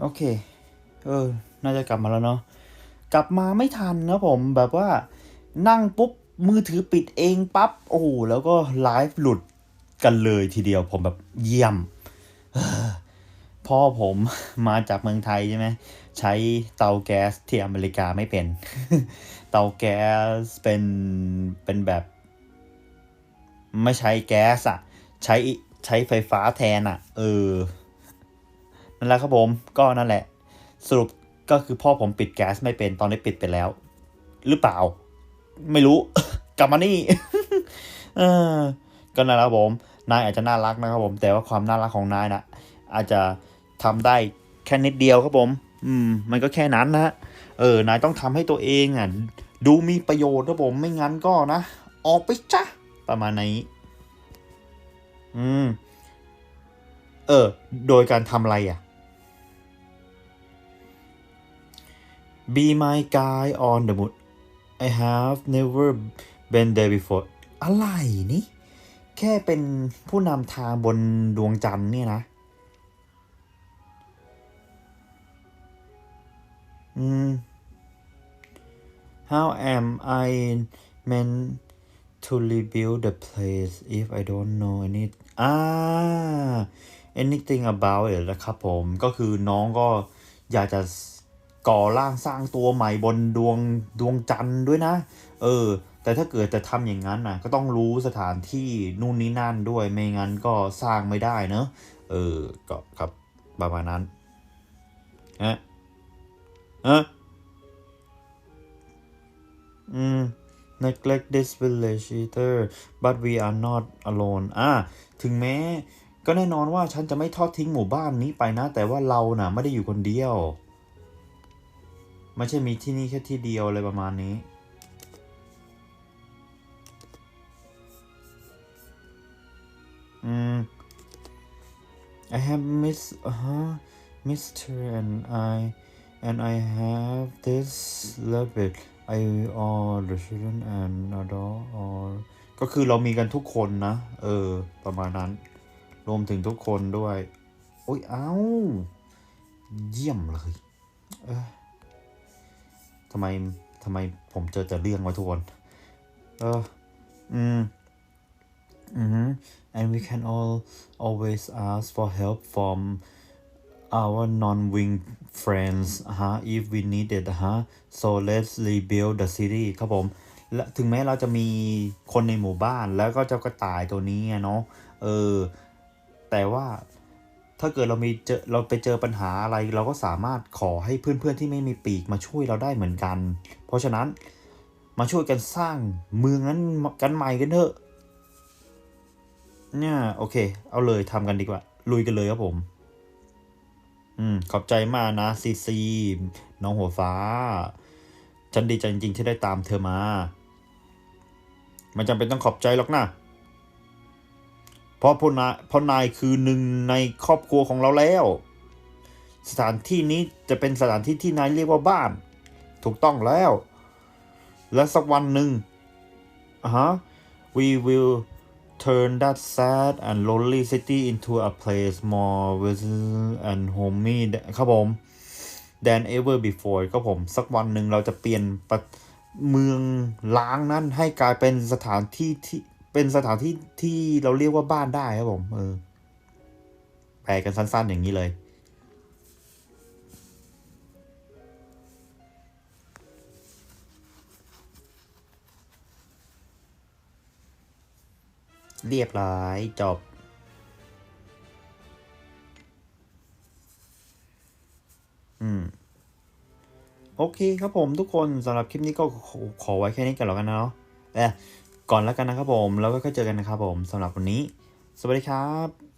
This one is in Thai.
โอเค เออ น่าจะกลับมาแล้วเนาะ กลับมาไม่ทันนะผมแบบว่านั่งปุ๊บ มือถือปิดเองปั๊บ โอ้โห แล้วก็ไลฟ์หลุดกันเลยทีเดียวผมแบบเยี่ยม พ่อผมมาจากเมืองไทยใช่ไหม ใช้เตาแก๊สที่อเมริกาไม่เป็น เตาแก๊สเป็น เป็นแบบ ไม่ใช้แก๊สอะใช้ใช้ไฟฟ้าแทนอะเออ นั่นแหละครับผมก็นั่นแหละ สรุปก็คือพ่อผมปิดแก๊สไม่เป็นตอนนี้ปิดไปแล้ว หรือเปล่า ไม่รู้ กลับมานี่เออก็นั่นแหละครับผมนายอาจจะน่ารักนะครับผม แต่ว่าความน่ารักของนายนะอาจจะทำได้แค่นิดเดียวครับผม อืม มันก็แค่นั้นนะเออนายต้องทำให้ตัวเองอะดูมีประโยชน์ครับผมไม่งั้นก็นะออกไปจ้ะประมาณนี้ อืม เออ โดยการทำอะไรอะ Be my guide on the moon I have never been there before อะไรนี่ แค่เป็นผู้นำทางบนดวงจันทร์เนี่ยนะ อืม How am I meant to rebuild the place if I don't know any อ่า anything about it นะครับผม ก็คือน้องก็อยากจะ ก่อร่างสร้างตัวใหม่บนดวงดวงจันทร์ด้วยนะ เออ แต่ถ้าเกิดจะทำอย่างนั้นน่ะก็ต้องรู้สถานที่นู่นนี่นั่นด้วยไม่งั้นก็สร้างไม่ได้เนอะเออก็ครับประมาณนั้นฮะฮะอืม neglect this village either but we are not alone อ่าถึงแม้ก็แน่นอนว่าฉันจะไม่ทอดทิ้งหมู่บ้านนี้ไปนะ แต่ว่าเราน่ะไม่ได้อยู่คนเดียว ไม่ใช่มีที่นี่แค่ที่เดียวอะไรประมาณนี้ อืม I have miss uh Mister and I and I have this rabbit I all the children and adult all ก็คือเรามีกันทุกคนนะ เออ ประมาณนั้น รวมถึงทุกคนด้วย โอ้ย เอ้า เยี่ยมเลย เออ ทำไมทำไมผมเจอแต่เรื่องวะทุกคน เออ อืม อืม and we can all always ask for help from our non-wing friends ฮะ if we need it ฮะ so let's rebuild the city ครับผม และถึงแม้เราจะมีคนในหมู่บ้านแล้วก็เจ้ากระต่ายตัวนี้เนาะ เออ แต่ว่า ถ้าเกิดเรามีเจอเราไปเจอปัญหาอะไร เราก็สามารถขอให้เพื่อนๆที่ไม่มีปีกมาช่วยเราได้เหมือนกัน เพราะฉะนั้นมาช่วยกันสร้างเมืองนั้นกันใหม่กันเถอะเนี่ยโอเค เอาเลยทำกันดีกว่า ลุยกันเลยครับผม อืม ขอบใจมากนะซีซีน้องหัวฟ้า ฉันดีใจจริงๆที่ได้ตามเธอมา มันจำเป็นต้องขอบใจหรอกนะ เพราะพนายเพราะนายคือหนึ่งในครอบครัวของเราแล้ว สถานที่นี้จะเป็นสถานที่ที่นายเรียกว่าบ้าน ถูกต้องแล้ว และสักวันหนึ่งอะฮะ we will turn that sad and lonely city into a place more visible and homey ครับผม than ever before ก็ผมสักวันหนึ่งเราจะเปลี่ยนเมืองล้างนั้นให้กลายเป็นสถานที่ที่ เป็นสถานที่ที่เราเรียกว่าบ้านได้ครับผมเออแปลกันสั้น ๆ อย่างนี้เลย เรียบร้อยจบอืม โอเคครับผมทุกคนสำหรับคลิปนี้ก็ขอขอไว้แค่นี้กันแล้วกันนะเนาะแต่ ก่อนแล้วกันนะครับผม แล้วก็เจอกันนะครับผมสำหรับวันนี้ สวัสดีครับ